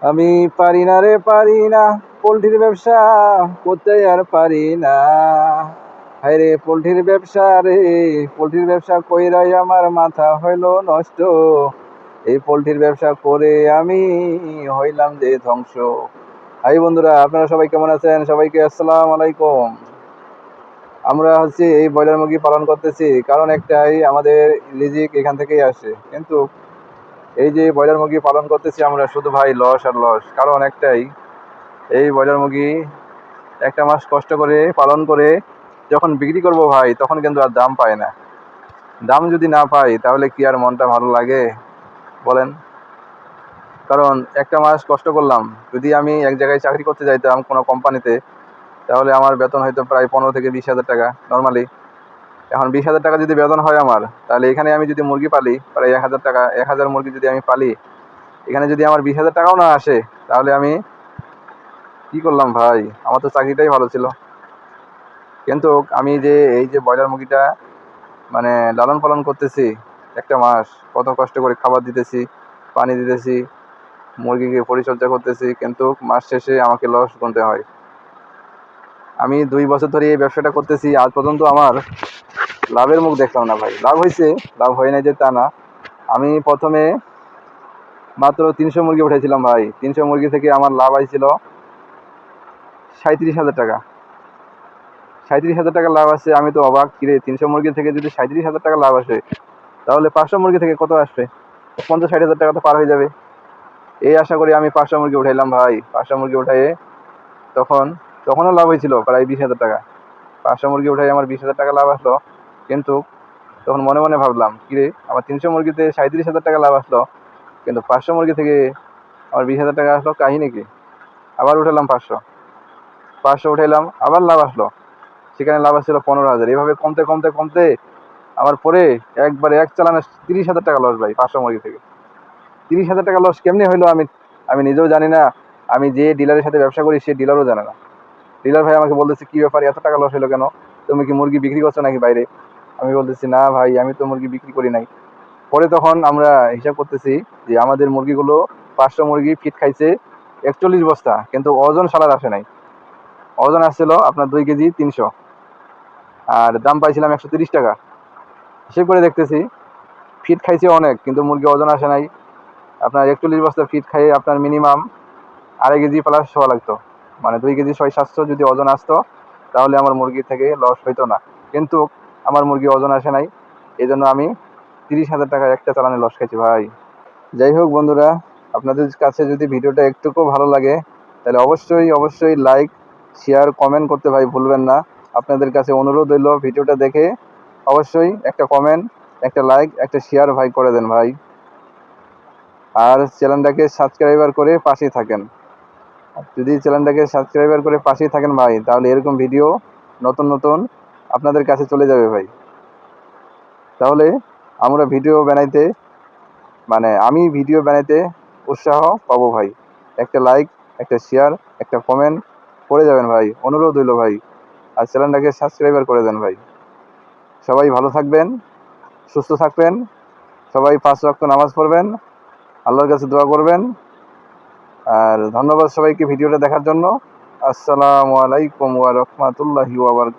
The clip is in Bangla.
আমি পারি না রে, পারি না। পোলট্রির ব্যবসা করতে আর পারি না। হায় রে, পোলট্রির ব্যবসা রে। পোলট্রির ব্যবসা কইরাই আমার মাথা হইল নষ্ট। এই পোলট্রির ব্যবসা করে আমি হইলাম যে ধ্বংস। হাই বন্ধুরা, আপনারা সবাই কেমন আছেন? সবাইকে আসসালামু আলাইকুম। আমরা হচ্ছে এই ব্রয়লার মুরগি পালন করতেছি। কারণ একটাই, আমাদের লিজিক এখান থেকেই আসে। কিন্তু এই যে ব্রয়লার মুরগি পালন করতেছি আমরা, শুধু ভাই লস আর লস। কারণ একটাই, এই ব্রয়লার মুরগি একটা মাস কষ্ট করে পালন করে যখন বিক্রি করব ভাই, তখন কিন্তু আর দাম পায় না। দাম যদি না পাই, তাহলে কি আর মনটা ভালো লাগে? বলেন। কারণ একটা মাস কষ্ট করলাম, যদি আমি এক জায়গায় চাকরি করতে যাইতাম কোনো কোম্পানিতে, তাহলে আমার বেতন হয়তো প্রায় পনেরো থেকে বিশ হাজার টাকা, নর্মালি। এখন বিশ হাজার টাকা যদি বেতন হয় আমার, তাহলে এখানে আমি যদি মুরগি পালি প্রায় এক হাজার টাকা, এক হাজার মুরগি যদি আমি পালি, এখানে যদি আমার বিশ হাজার টাকাও না আসে, তাহলে আমি কি করলাম ভাই? আমার তো চাকরিটাই ভালো ছিল। কিন্তু আমি যে এই যে ব্রয়লার মুরগিটা মানে লালন পালন করতেছি একটা মাস, কত কষ্ট করে খাবার দিতেছি, পানি দিতেছি, মুরগিকে পরিচর্যা করতেছি, কিন্তু মাস শেষে আমাকে লস গুনতে হয়। আমি দুই বছর ধরে এই ব্যবসাটা করতেছি, আজ পর্যন্ত আমার লাভের মুখ দেখলাম না ভাই। লাভ হয়েছে লাভ হয় না যে তা না। আমি প্রথমে মাত্র তিনশো মুরগি উঠেছিলাম ভাই। তিনশো মুরগি থেকে আমার লাভ হয়েছিল সাঁত্রিশ হাজার টাকা। সাঁত্রিশ হাজার টাকা লাভ আসছে আমি তো অবাক কিরে, তিনশো মুরগি থেকে যদি সাঁত্রিশ হাজার টাকা লাভ আসে, তাহলে পাঁচশো মুরগি থেকে কত আসবে? পঞ্চাশ ষাট হাজার টাকা তো পার হয়ে যাবে। এই আশা করি আমি পাঁচশো মুরগি উঠাইলাম ভাই। পাঁচশো মুরগি উঠাইয়ে তখন, তখনও লাভ হয়েছিল প্রায় বিশ হাজার টাকা। পাঁচশো মুরগি উঠাই আমার বিশ হাজার টাকা লাভ আসলো। কিন্তু তখন মনে মনে ভাবলাম, কিরে, আমার তিনশো মুরগিতে সাঁত্রিশ হাজার টাকা লাভ আসলো, কিন্তু পাঁচশো মুরগি থেকে আমার বিশ হাজার টাকা আসলো কাহিনী কি? আবার উঠালাম পাঁচশো। পাঁচশো উঠাইলাম, আবার লাভ আসলো। সেখানে লাভ আসছিল পনেরো হাজার। এভাবে কমতে কমতে কমতে আমার পরে একবারে এক চালানে তিরিশ হাজার টাকা লস ভাই, পাঁচশো মুরগি থেকে। তিরিশ হাজার টাকা লস কেমনি হইল আমি আমি নিজেও জানি না। আমি যে ডিলারের সাথে ব্যবসা করি, সে ডিলারও জানে না। ডিলার ভাই আমাকে বলতেছে, কী ব্যাপার, এত টাকা লস হলো কেন? তুমি কি মুরগি বিক্রি করছ নাকি বাইরে? আমি বলতেছি, না ভাই, আমি তো মুরগি বিক্রি করি নাই। পরে তখন আমরা হিসাব করতেছি যে আমাদের মুরগিগুলো পাঁচশো মুরগি ফিট খাইছে একচল্লিশ বস্তা, কিন্তু ওজন সালার আসে নাই। ওজন আসছিল আপনার দুই কেজি তিনশো, আর দাম পাইছিলাম একশো তিরিশ টাকা। হিসেব করে দেখতেছি ফিট খাইছে অনেক, কিন্তু মুরগি ওজন আসে নাই। আপনার একচল্লিশ বস্তা ফিট খাইয়ে আপনার মিনিমাম আড়াই কেজি প্লাস শোয়া লাগতো। মানে দুই কেজি ছয় সাতশো যদি ওজন আসতো, তাহলে আমার মুরগি থেকে লস হইতো না। কিন্তু আমার মুরগি ওজন আসে নাই। এই জন্য আমি তিরিশ হাজার টাকা একটা চালানে লস খাইছি ভাই। যাই হোক বন্ধুরা, আপনাদের কাছে যদি ভিডিওটা একটুকু ভালো লাগে, তাহলে অবশ্যই অবশ্যই লাইক শেয়ার কমেন্ট করতে ভাই ভুলবেন না। আপনাদের কাছে অনুরোধ হইল ভিডিওটা দেখে অবশ্যই একটা কমেন্ট একটা লাইক একটা শেয়ার ভাই করে দেন ভাই। আর চ্যানেলটাকে সাবস্ক্রাইবার করে পাশেই থাকেন। যদি চ্যানেলটাকে সাবস্ক্রাইবার করে পাশেই থাকেন ভাই, তাহলে এরকম ভিডিও নতুন নতুন আপনাদের কাছে চলে যাবে ভাই। তাহলে আমরা ভিডিও বানাইতে মানে আমি ভিডিও বানাইতে উৎসাহ পাবো ভাই। একটা লাইক একটা শেয়ার একটা কমেন্ট করে যাবেন ভাই। অনুরোধ হইল ভাই। আর চ্যানেলটাকে সাবস্ক্রাইবার করে দেন ভাই। সবাই ভালো থাকবেন, সুস্থ থাকবেন, সবাই পাঁচ রক্ত নামাজ পড়বেন, আল্লাহর কাছে দোয়া করবেন। আর ধন্যবাদ সবাইকে ভিডিওটা দেখার জন্য। আসসালামু আলাইকুম ওয়া রাহমাতুল্লাহি ওয়া বারাকাতুহু।